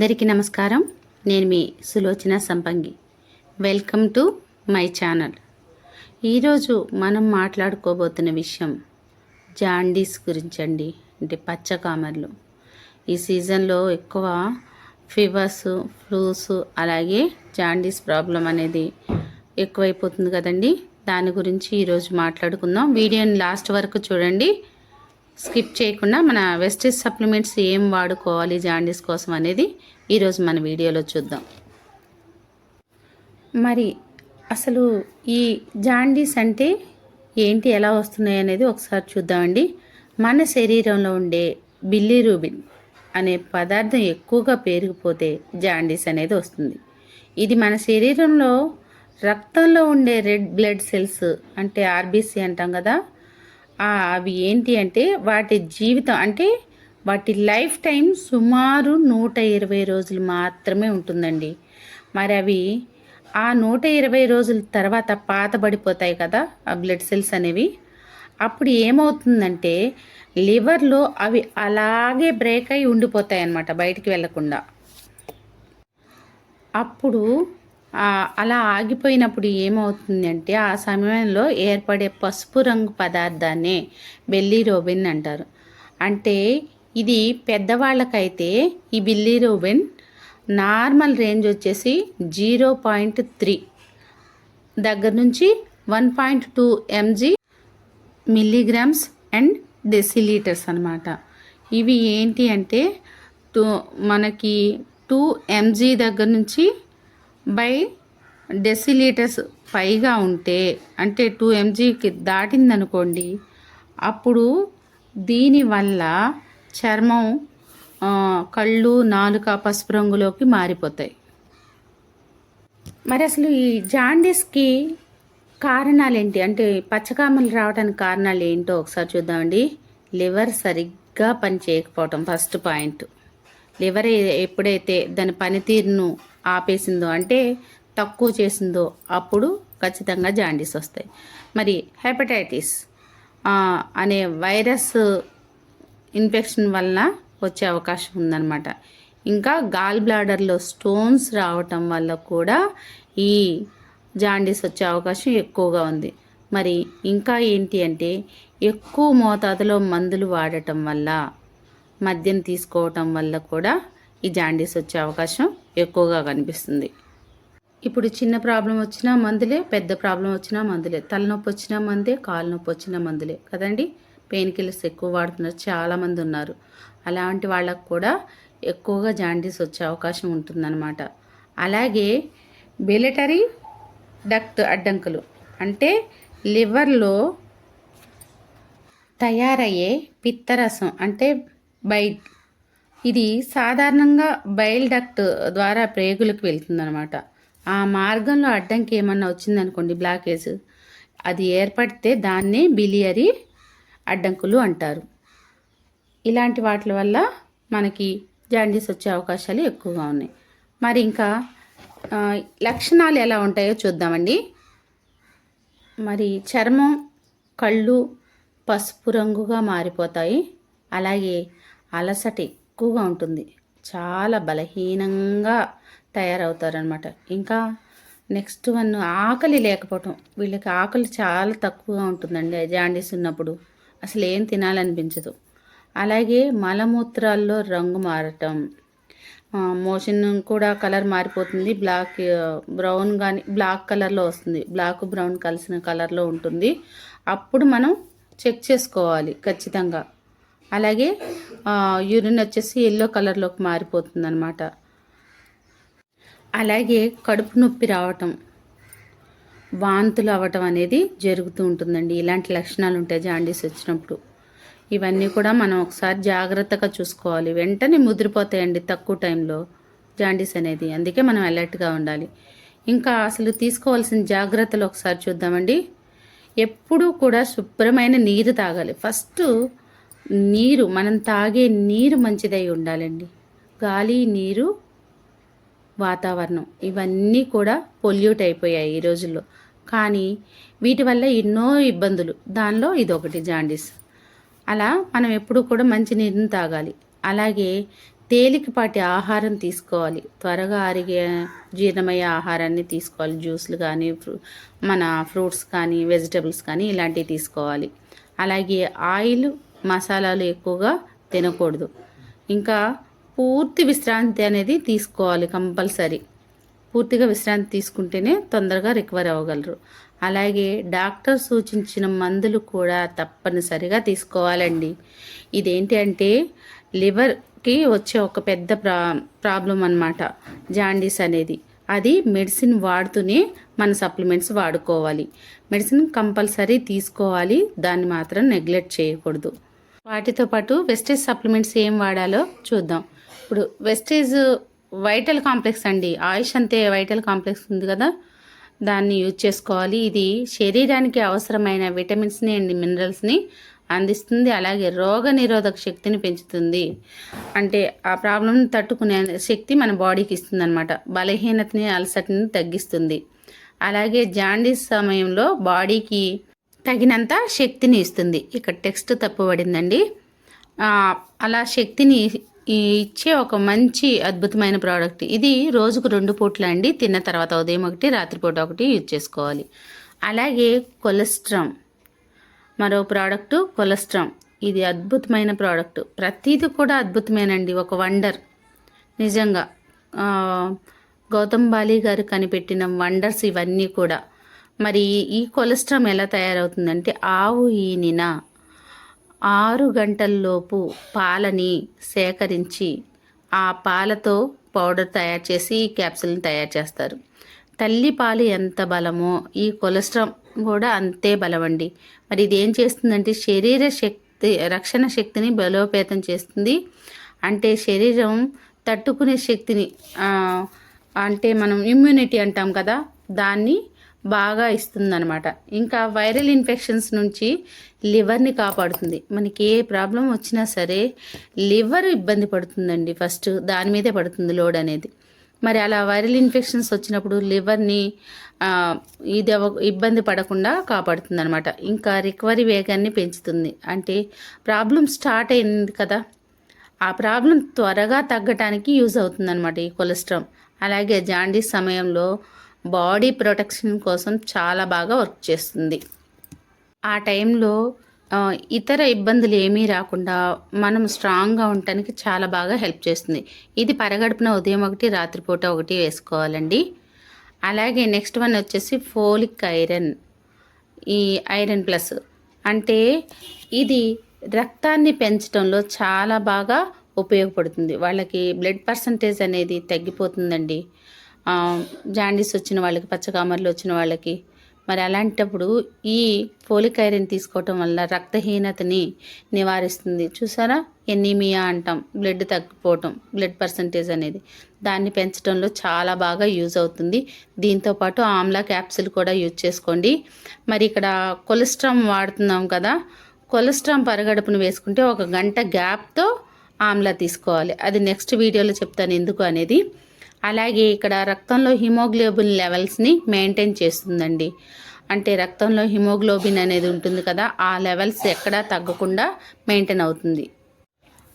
అందరికీ నమస్కారం. నేను మీ Sulochana Sampangi. Welcome to my channel ఈరోజు మనం మాట్లాడుకోబోతున్న విషయం జాండీస్ గురించి అండి అంటే పచ్చకామర్లు ఈ సీజన్లో ఎక్కువ ఫీవర్స్ ఫ్లూస్ అలాగే జాండీస్ ప్రాబ్లం అనేది ఎక్కువైపోతుంది కదండి. దాని గురించి ఈరోజు మాట్లాడుకుందాం. వీడియోని లాస్ట్ వరకు చూడండి. స్కిప్ చేయకుండా మన వెస్టేజ్ సప్లిమెంట్స్ ఏం వాడుకోవాలి జాండీస్ కోసం అనేది ఈరోజు మన వీడియోలో చూద్దాం. మరి అసలు ఈ జాండీస్ అంటే ఏంటి ఎలా వస్తున్నాయి అనేది ఒకసారి చూద్దామండి. మన శరీరంలో ఉండే బిల్లిరూబిన్ అనే పదార్థం ఎక్కువగా పేరుకుపోతే జాండీస్ అనేది వస్తుంది. ఇది మన శరీరంలో రక్తంలో ఉండే రెడ్ బ్లడ్ సెల్స్ అంటే ఆర్బీసీ అంటాం కదా అవి ఏంటి అంటే వాటి జీవితం అంటే వాటి లైఫ్ టైం సుమారు నూట ఇరవై రోజులు మాత్రమే ఉంటుందండి. మరి అవి ఆ నూట ఇరవై రోజుల తర్వాత పాతబడిపోతాయి కదా ఆ బ్లడ్ సెల్స్ అనేవి. అప్పుడు ఏమవుతుందంటే లివర్లో అవి అలాగే బ్రేక్ అయి ఉండిపోతాయి అన్నమాట బయటికి వెళ్ళకుండా అప్పుడు అలా ఆగిపోయినప్పుడు ఏమవుతుంది అంటే ఆ సమయంలో ఏర్పడే పసుపు రంగు పదార్థాన్నే బెల్లీరోబిన్ అంటారు. అంటే ఇది పెద్దవాళ్ళకైతే ఈ బిల్లీరోబిన్ నార్మల్ రేంజ్ వచ్చేసి జీరో పాయింట్ త్రీ దగ్గర నుంచి one point two mg milligrams and decilitres అనమాట ఇవి ఏంటి అంటే టూ మనకి టూ ఎంజీ దగ్గర నుంచి బై డెసిలీటర్స్ పైగా ఉంటే అంటే టూ ఎంజీకి దాటిందనుకోండి అప్పుడు దీనివల్ల చర్మం కళ్ళు నాలుక పసుపు రంగులోకి మారిపోతాయి. మరి అసలు ఈ జాండీస్కి కారణాలు ఏంటి అంటే పచ్చకామలు రావడానికి కారణాలు ఏంటో ఒకసారి చూద్దామండి. లివర్ సరిగ్గా పని చేయకపోవటం ఫస్ట్ పాయింట్. లివర్ ఎప్పుడైతే దాని పనితీరును ఆపేసిందో అంటే తక్కువ చేసిందో అప్పుడు ఖచ్చితంగా జాండీస్ వస్తాయి. మరి హెపటైటిస్ అనే వైరస్ ఇన్ఫెక్షన్ వలన వచ్చే అవకాశం ఉందన్నమాట. ఇంకా గాల్ బ్లాడర్లో స్టోన్స్ రావటం వల్ల కూడా ఈ జాండీస్ వచ్చే అవకాశం ఎక్కువగా ఉంది. మరి ఇంకా ఏంటి అంటే ఎక్కువ మోతాదులో మందులు వాడటం వల్ల మద్యం తీసుకోవటం వల్ల కూడా ఈ జాండీస్ వచ్చే అవకాశం ఎక్కువగా కనిపిస్తుంది. ఇప్పుడు చిన్న ప్రాబ్లం వచ్చినా మందులే పెద్ద ప్రాబ్లం వచ్చినా మందులే. తలనొప్పి వచ్చినా మందే కాలు నొప్పి వచ్చినా మందులే. కదండి? పెయిన్ కిల్లర్స్ ఎక్కువ వాడుతున్నారు. చాలామంది ఉన్నారు. అలాంటి వాళ్ళకు కూడా ఎక్కువగా జాండీస్ వచ్చే అవకాశం ఉంటుందన్నమాట. అలాగే బెలటరీ డక్ట్ అడ్డంకులు. అంటే లివర్లో తయారయ్యే పిత్తరసం అంటే బైట్ ఇది సాధారణంగా బైల్ డక్ట్ ద్వారా ప్రేగులకు వెళ్తుందనమాట ఆ మార్గంలో అడ్డంకి ఏమన్నా వచ్చిందనుకోండి బ్లాకేజ్ అది ఏర్పడితే దాన్నే బిలియరీ అడ్డంకులు అంటారు. ఇలాంటి వాటి వల్ల మనకి జాండీస్ వచ్చే అవకాశాలు ఎక్కువగా ఉన్నాయి. మరి ఇంకా లక్షణాలు ఎలా ఉంటాయో చూద్దామండి. మరి చర్మం కళ్ళు పసుపు రంగుగా మారిపోతాయి. అలాగే అలసట తక్కువగా ఉంటుంది. చాలా బలహీనంగా తయారవుతారనమాట ఇంకా నెక్స్ట్ వన్ ఆకలి లేకపోవటం. వీళ్ళకి ఆకలి చాలా తక్కువగా ఉంటుందండి. జాండీస్ ఉన్నప్పుడు అసలు ఏం తినాలనిపించదు. అలాగే మలమూత్రాల్లో రంగు మారటం. మోషన్ కూడా కలర్ మారిపోతుంది. బ్లాక్ బ్రౌన్ కానీ బ్లాక్ కలర్లో వస్తుంది. బ్లాక్ బ్రౌన్ కలిసిన కలర్లో ఉంటుంది. అప్పుడు మనం చెక్ చేసుకోవాలి ఖచ్చితంగా. అలాగే యూరిన్ వచ్చేసి ఎల్లో కలర్లోకి మారిపోతుంది అనమాట అలాగే కడుపు నొప్పి రావటం వాంతులు అవ్వటం అనేది జరుగుతూ ఉంటుందండి. ఇలాంటి లక్షణాలు ఉంటాయి జాండీస్ వచ్చినప్పుడు. ఇవన్నీ కూడా మనం ఒకసారి జాగ్రత్తగా చూసుకోవాలి. వెంటనే ముదిరిపోతాయండి తక్కువ టైంలో జాండీస్ అనేది. అందుకే మనం అలర్ట్గా ఉండాలి. ఇంకా అసలు తీసుకోవాల్సిన జాగ్రత్తలు ఒకసారి చూద్దామండి. ఎప్పుడూ కూడా శుభ్రమైన నీరు తాగాలి. ఫస్ట్ నీరు మనం తాగే నీరు మంచిదై ఉండాలండి. గాలి నీరు వాతావరణం ఇవన్నీ కూడా పొల్యూట్ అయిపోయాయి ఈ రోజుల్లో. కానీ వీటి వల్ల ఎన్నో ఇబ్బందులు. దానిలో ఇదొకటి జాండీస్. అలా మనం ఎప్పుడూ కూడా మంచి నీరుని తాగాలి. అలాగే తేలికపాటి ఆహారం తీసుకోవాలి. త్వరగా అరిగే జీర్ణమయ్యే ఆహారాన్ని తీసుకోవాలి. జ్యూస్లు కానీ ఫ్రూ- మన ఫ్రూట్స్ కానీ వెజిటబుల్స్ కానీ ఇలాంటివి తీసుకోవాలి. అలాగే ఆయిల్ మసాలాలు ఎక్కువగా తినకూడదు. ఇంకా పూర్తి విశ్రాంతి అనేది తీసుకోవాలి కంపల్సరీ. పూర్తిగా విశ్రాంతి తీసుకుంటేనే తొందరగా రికవర్ అవ్వగలరు. అలాగే డాక్టర్ సూచించిన మందులు కూడా తప్పనిసరిగా తీసుకోవాలండి. ఇదేంటి అంటే లివర్కి వచ్చే ఒక పెద్ద ప్రా ప్రాబ్లం అన్నమాట. జాండీస్ అనేది. అది మెడిసిన్ వాడుతూనే మన సప్లిమెంట్స్ వాడుకోవాలి. మెడిసిన్ కంపల్సరీ తీసుకోవాలి. దాన్ని మాత్రం నెగ్లెక్ట్ చేయకూడదు. వాటితో పాటు వెస్టేజ్ సప్లిమెంట్స్ ఏం వాడాలో చూద్దాం. ఇప్పుడు వెస్టేజ్ వైటల్ కాంప్లెక్స్ అండి. ఆయుష్ అంతే వైటల్ కాంప్లెక్స్ ఉంది కదా. దాన్ని యూజ్ చేసుకోవాలి. ఇది శరీరానికి అవసరమైన విటమిన్స్ని అండ్ మినరల్స్ని అందిస్తుంది. అలాగే రోగ నిరోధక శక్తిని పెంచుతుంది. అంటే ఆ ప్రాబ్లంని తట్టుకునే శక్తి మన బాడీకి ఇస్తుంది అనమాట బలహీనతని అలసటని తగ్గిస్తుంది. అలాగే జాండీస్ సమయంలో బాడీకి తగినంత శక్తిని ఇస్తుంది. ఇక్కడ టెక్స్ట్ తప్పుపడిందండి అలా శక్తిని ఇచ్చే ఒక మంచి అద్భుతమైన ప్రోడక్ట్. ఇది రోజుకు రెండు పూట్ల అండి. తిన్న తర్వాత ఉదయం ఒకటి రాత్రిపూట ఒకటి యూజ్ చేసుకోవాలి. అలాగే కొలెస్ట్రామ్. మరో ప్రోడక్ట్ కొలెస్ట్రామ్. ఇది అద్భుతమైన ప్రోడక్ట్. ప్రతిది కూడా అద్భుతమేనండి. ఒక వండర్. నిజంగా. గౌతమ్ బాలి గారు కనిపెట్టిన వండర్స్ ఇవన్నీ కూడా. మరి ఈ కొలెస్ట్రామ్ ఎలా తయారవుతుందంటే ఆవు ఈనిన ఆరు గంటల్లోపు పాలని సేకరించి ఆ పాలతో పౌడర్ తయారు చేసి ఈ క్యాప్సిల్ని తయారు చేస్తారు. తల్లి పాలు ఎంత బలమో ఈ కొలెస్ట్రాల్ కూడా అంతే బలమండి. మరి ఇది ఏం చేస్తుందంటే శరీర శక్తి రక్షణ శక్తిని బలోపేతం చేస్తుంది. అంటే శరీరం తట్టుకునే శక్తిని అంటే మనం ఇమ్యూనిటీ అంటాం కదా దాన్ని బాగా ఇస్తుందన్నమాట. ఇంకా వైరల్ ఇన్ఫెక్షన్స్ నుంచి లివర్ని కాపాడుతుంది. మనకి ఏ ప్రాబ్లం వచ్చినా సరే లివర్ ఇబ్బంది పడుతుందండి ఫస్ట్. దాని మీదే పడుతుంది లోడ్ అనేది. మరి అలా వైరల్ ఇన్ఫెక్షన్స్ వచ్చినప్పుడు లివర్ని ఇది ఇబ్బంది పడకుండా కాపాడుతుంది అనమాట ఇంకా రికవరీ వేగాన్ని పెంచుతుంది. అంటే ప్రాబ్లం స్టార్ట్ అయింది కదా. ఆ ప్రాబ్లం త్వరగా తగ్గటానికి యూజ్ అవుతుంది అనమాట ఈ కొలెస్ట్రాల్. అలాగే జాండీస్ సమయంలో బాడీ ప్రొటెక్షన్ కోసం చాలా బాగా వర్క్ చేస్తుంది. ఆ టైంలో ఇతర ఇబ్బందులు ఏమీ రాకుండా మనం స్ట్రాంగ్గా ఉండటానికి చాలా బాగా హెల్ప్ చేస్తుంది. ఇది పరగడుపున ఉదయం ఒకటి రాత్రిపూట ఒకటి వేసుకోవాలండి. అలాగే నెక్స్ట్ వన్ వచ్చేసి ఫోలిక్ ఐరన్ ఈ ఐరన్ ప్లస్. అంటే ఇది రక్తాన్ని పెంచడంలో చాలా బాగా ఉపయోగపడుతుంది. వాళ్ళకి బ్లడ్ పర్సంటేజ్ అనేది తగ్గిపోతుందండి. జాండీస్ వచ్చిన వాళ్ళకి పచ్చకామర్లు వచ్చిన వాళ్ళకి మరి అలాంటప్పుడు ఈ ఫోలిక్ ఐరన్ తీసుకోవటం వల్ల రక్తహీనతని నివారిస్తుంది. చూసారా? ఎనీమియా అంటాం. బ్లడ్ తగ్గిపోవటం బ్లడ్ పర్సంటేజ్ అనేది. దాన్ని పెంచడంలో చాలా బాగా యూజ్ అవుతుంది. దీంతో పాటు ఆమ్లా క్యాప్సిల్ కూడా యూజ్ చేసుకోండి. మరి ఇక్కడ కొలెస్ట్రామ్ వాడుతున్నాం కదా కొలెస్ట్రామ్ పరగడుపును వేసుకుంటే ఒక గంట గ్యాప్తో ఆమ్లా తీసుకోవాలి. అది నెక్స్ట్ వీడియోలో చెప్తాను ఎందుకు అనేది. అలాగే ఇక్కడ రక్తంలో హిమోగ్లోబిన్ లెవెల్స్ని మెయింటైన్ చేస్తుందండి. అంటే రక్తంలో హిమోగ్లోబిన్ అనేది ఉంటుంది కదా ఆ లెవెల్స్ ఎక్కడా తగ్గకుండా మెయింటైన్ అవుతుంది.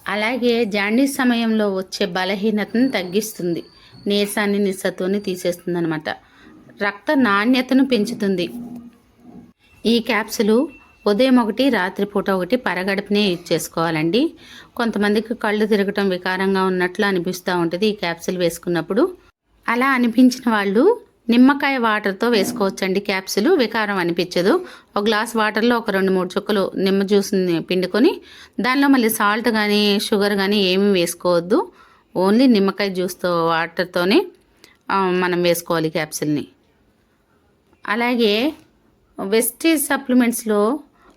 అలాగే జాండీస్ సమయంలో వచ్చే బలహీనతను తగ్గిస్తుంది. నీరసాన్ని నిస్సత్వాన్ని తీసేస్తుంది అనమాట రక్త నాణ్యతను పెంచుతుంది. ఈ క్యాప్సులు ఉదయం ఒకటి రాత్రిపూట ఒకటి పరగడుపునే యూజ్ చేసుకోవాలండి. కొంతమందికి కళ్ళు తిరగటం వికారంగా ఉన్నట్లు అనిపిస్తూ ఉంటుంది ఈ క్యాప్సిల్ వేసుకున్నప్పుడు. అలా అనిపించిన వాళ్ళు నిమ్మకాయ వాటర్తో వేసుకోవచ్చండి క్యాప్సులు వికారం అనిపించదు. ఒక గ్లాస్ వాటర్లో ఒక రెండు మూడు చుక్కలు నిమ్మ జ్యూస్ని పిండుకొని దానిలో మళ్ళీ సాల్ట్ కానీ షుగర్ కానీ ఏమీ వేసుకోవద్దు. ఓన్లీ నిమ్మకాయ జ్యూస్తో వాటర్తోనే మనం వేసుకోవాలి క్యాప్సిల్ని. అలాగే వెస్టీజ్ సప్లిమెంట్స్లో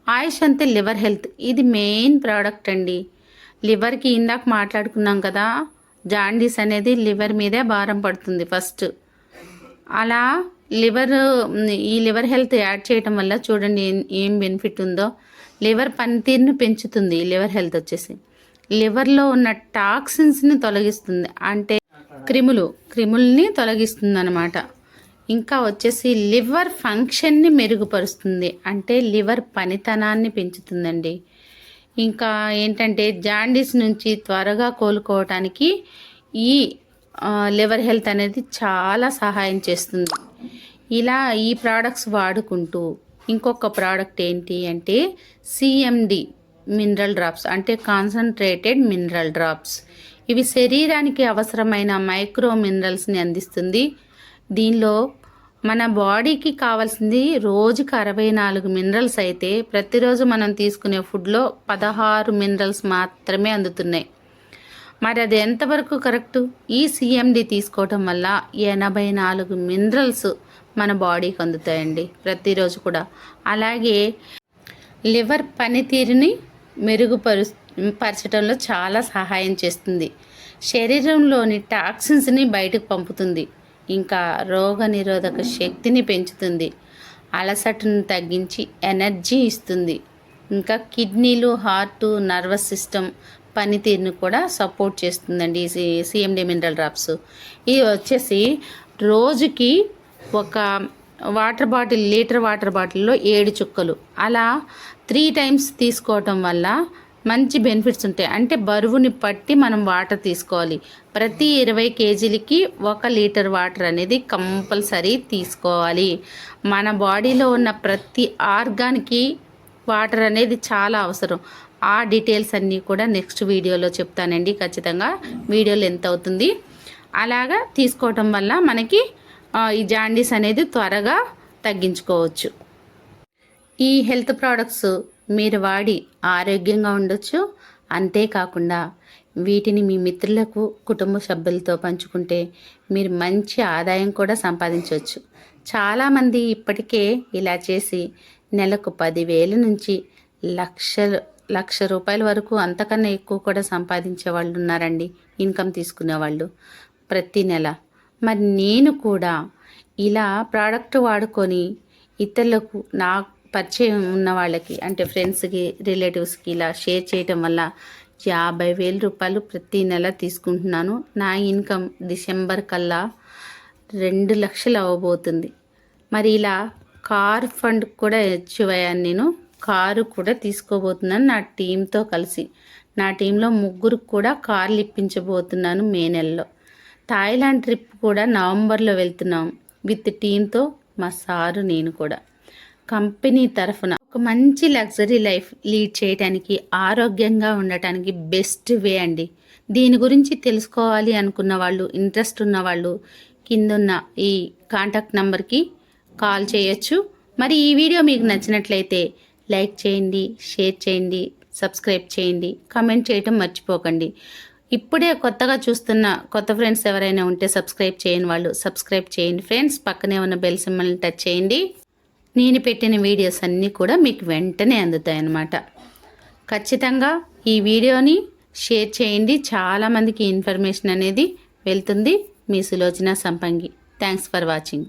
ఆయుష్ అంతే లివర్ హెల్త్. ఇది మెయిన్ ప్రోడక్ట్ అండి. లివర్కి ఇందాక మాట్లాడుకున్నాం కదా జాండీస్ అనేది లివర్ మీదే భారం పడుతుంది ఫస్ట్. అలా లివర్ ఈ లివర్ హెల్త్ యాడ్ చేయటం వల్ల చూడండి ఏం- బెనిఫిట్ ఉందో. లివర్ పనితీరుని పెంచుతుంది ఈ లివర్ హెల్త్ వచ్చేసి. లివర్లో ఉన్న టాక్సిన్స్ని తొలగిస్తుంది. అంటే క్రిములు క్రిముల్ని తొలగిస్తుంది అనమాట ఇంకా వచ్చేసి లివర్ ఫంక్షన్ని మెరుగుపరుస్తుంది. అంటే లివర్ పనితనాన్ని పెంచుతుందండి. ఇంకా ఏంటంటే జాండీస్ నుంచి త్వరగా కోలుకోవటానికి ఈ లివర్ హెల్త్ అనేది చాలా సహాయం చేస్తుంది. ఇలా ఈ ప్రోడక్ట్స్ వాడుకుంటూ ఇంకొక ప్రోడక్ట్ ఏంటి అంటే సిఎండి మినరల్ డ్రాప్స్ అంటే కాన్సన్ట్రేటెడ్ మినరల్ డ్రాప్స్. ఇవి శరీరానికి అవసరమైన మైక్రో మినరల్స్ని అందిస్తుంది. దీనిలో మన బాడీకి కావాల్సింది రోజుకి అరవై నాలుగు మినరల్స్ అయితే ప్రతిరోజు మనం తీసుకునే ఫుడ్లో పదహారు మినరల్స్ మాత్రమే అందుతున్నాయి. మరి అది ఎంతవరకు కరెక్ట్? ఈ సిఎండి తీసుకోవటం వల్ల ఎనభై నాలుగు మినరల్స్ మన బాడీకి అందుతాయండి ప్రతిరోజు కూడా. అలాగే లివర్ పనితీరుని మెరుగుపరు పరచడంలో చాలా సహాయం చేస్తుంది. శరీరంలోని టాక్సిన్స్ని బయటకు పంపుతుంది. ఇంకా రోగ నిరోధక శక్తిని పెంచుతుంది. అలసటను తగ్గించి ఎనర్జీ ఇస్తుంది. ఇంకా కిడ్నీలు హార్ట్ నర్వస్ సిస్టమ్ పనితీరుని కూడా సపోర్ట్ చేస్తుందండి ఈ సిఎండి మినరల్ డ్రాప్స్. ఇది వచ్చేసి రోజుకి ఒక వాటర్ బాటిల్ లీటర్ వాటర్ బాటిల్లో ఏడు చుక్కలు. అలా త్రీ టైమ్స్ తీసుకోవటం వల్ల మంచి బెనిఫిట్స్ ఉంటాయి. అంటే బరువుని పట్టి మనం వాటర్ తీసుకోవాలి. ప్రతి ఇరవై కేజీలకి ఒక లీటర్ వాటర్ అనేది కంపల్సరీ తీసుకోవాలి. మన బాడీలో ఉన్న ప్రతి ఆర్గాన్కి వాటర్ అనేది చాలా అవసరం. ఆ డీటెయిల్స్ అన్నీ కూడా నెక్స్ట్ వీడియోలో చెప్తానండి. ఖచ్చితంగా వీడియోలో ఎంత అవుతుంది. అలాగా తీసుకోవటం వల్ల మనకి ఈ జాండీస్ అనేది త్వరగా తగ్గించుకోవచ్చు. ఈ హెల్త్ ప్రోడక్ట్స్ మీరు వాడి ఆరోగ్యంగా ఉండొచ్చు. అంతేకాకుండా వీటిని మీ మిత్రులకు కుటుంబ సభ్యులతో పంచుకుంటే మీరు మంచి ఆదాయం కూడా సంపాదించవచ్చు. చాలామంది ఇప్పటికే ఇలా చేసి నెలకు పదివేల నుంచి లక్షలు లక్ష రూపాయల వరకు అంతకన్నా ఎక్కువ కూడా సంపాదించే వాళ్ళు ఉన్నారండి ఇన్కమ్ తీసుకునే వాళ్ళు ప్రతి నెల. మరి నేను కూడా ఇలా ప్రోడక్ట్ వాడుకొని ఇతరులకు నా పరిచయం ఉన్న వాళ్ళకి అంటే ఫ్రెండ్స్కి రిలేటివ్స్కి ఇలా షేర్ చేయటం వల్ల యాభై వేల రూపాయలు ప్రతి నెల తీసుకుంటున్నాను. నా ఇన్కమ్ డిసెంబర్ కల్లా రెండు లక్షలు అవ్వబోతుంది. మరి ఇలా కార్ ఫండ్ కూడా అచీవ్ అయ్యాను నేను. కారు కూడా తీసుకోబోతున్నాను నా టీంతో కలిసి. నా టీంలో ముగ్గురు కూడా కార్లు ఇప్పించబోతున్నాను మే నెలలో. థాయిలాండ్ ట్రిప్ కూడా నవంబర్లో వెళ్తున్నాం. విత్ టీంతో మా సారు నేను కూడా. కంపెనీ తరఫున ఒక మంచి లగ్జరీ లైఫ్ లీడ్ చేయడానికి ఆరోగ్యంగా ఉండటానికి బెస్ట్ వే అండి. దీని గురించి తెలుసుకోవాలి అనుకున్న వాళ్ళు ఇంట్రెస్ట్ ఉన్న వాళ్ళు కిందున్న ఈ కాంటాక్ట్ నెంబర్కి కాల్ చేయొచ్చు. మరి ఈ వీడియో మీకు నచ్చినట్లయితే లైక్ చేయండి షేర్ చేయండి సబ్స్క్రైబ్ చేయండి కమెంట్ చేయటం మర్చిపోకండి. ఇప్పుడే కొత్తగా చూస్తున్న కొత్త ఫ్రెండ్స్ ఎవరైనా ఉంటే సబ్స్క్రైబ్ చేయని వాళ్ళు సబ్స్క్రైబ్ చేయండి ఫ్రెండ్స్. పక్కనే ఉన్న బెల్ సింబల్ని టచ్ చేయండి. నేను పెట్టిన వీడియోస్ అన్నీ కూడా మీకు వెంటనే అందుతాయి అన్నమాట. ఖచ్చితంగా ఈ వీడియోని షేర్ చేయండి. చాలామందికి ఇన్ఫర్మేషన్ అనేది వెళ్తుంది. మీ Sulochana Sampangi. Thanks for watching.